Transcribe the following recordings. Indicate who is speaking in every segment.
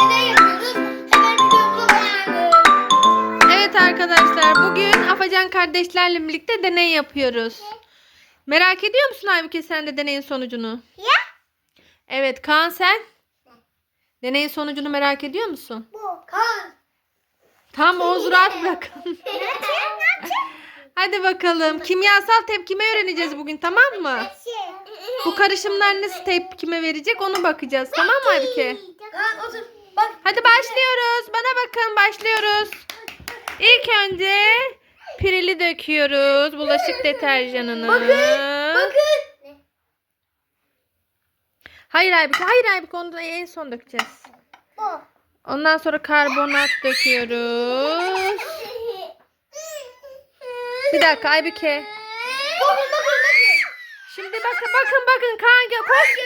Speaker 1: Deney yapıyoruz. Hemen videomuza başlayalım.
Speaker 2: Evet arkadaşlar bugün Afacan kardeşlerle birlikte deney yapıyoruz. Merak ediyor musun Aybüke sen de deneyin sonucunu?
Speaker 1: Ya?
Speaker 2: Evet Kaan sen? Deneyin sonucunu merak ediyor musun?
Speaker 1: Bu. Kan.
Speaker 2: Tam Oğuz rahat bırakın. Hadi bakalım. Kimyasal tepkime öğreneceğiz bugün tamam mı? Bu karışımlar nasıl tepkime verecek onu bakacağız. Tamam mı Aybüke?
Speaker 1: Otur. Bak.
Speaker 2: Hadi başlıyoruz. Bana bakın başlıyoruz. İlk önce pirili döküyoruz. Bulaşık deterjanını.
Speaker 1: Bakın.
Speaker 2: Hayır Aybüke, hayır Aybüke onu en son dökeceğiz. Ondan sonra karbonat döküyoruz. Bir dakika Aybüke.
Speaker 1: Bakın bakın bakın.
Speaker 2: Şimdi bakın bakın bakın gel koş.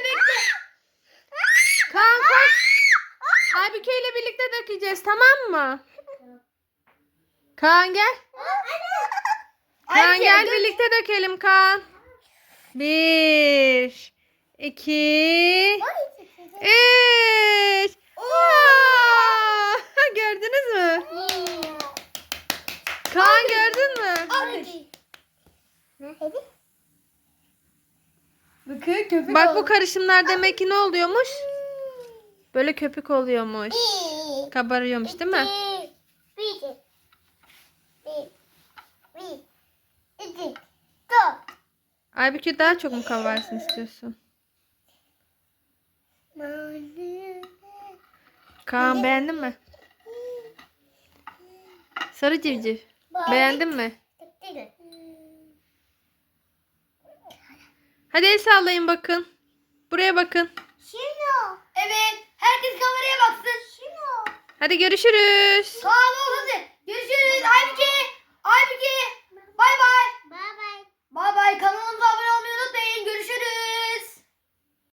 Speaker 2: Kaan koş. Aybüke ile birlikte dökeceğiz tamam mı? Kaan gel. Kaan gel birlikte dökelim Kaan. Bir, iki, üç. Aa! Gördünüz mü? Kaan gördün mü?
Speaker 1: Bakın köpük
Speaker 2: Bak bu karışımlar demek ki ne oluyormuş? Böyle köpük oluyormuş. Kabarıyormuş değil mi? Aybüke daha çok mu kabarsın istiyorsun? Kaan beğendin mi? Sarı civciv. Beğendin mi? Hadi el sallayın bakın. Buraya bakın.
Speaker 1: Şino. Evet. Herkes kameraya baksın. Şino.
Speaker 2: Hadi görüşürüz.
Speaker 1: Sağ ol hadi. Görüşürüz. Aybüke.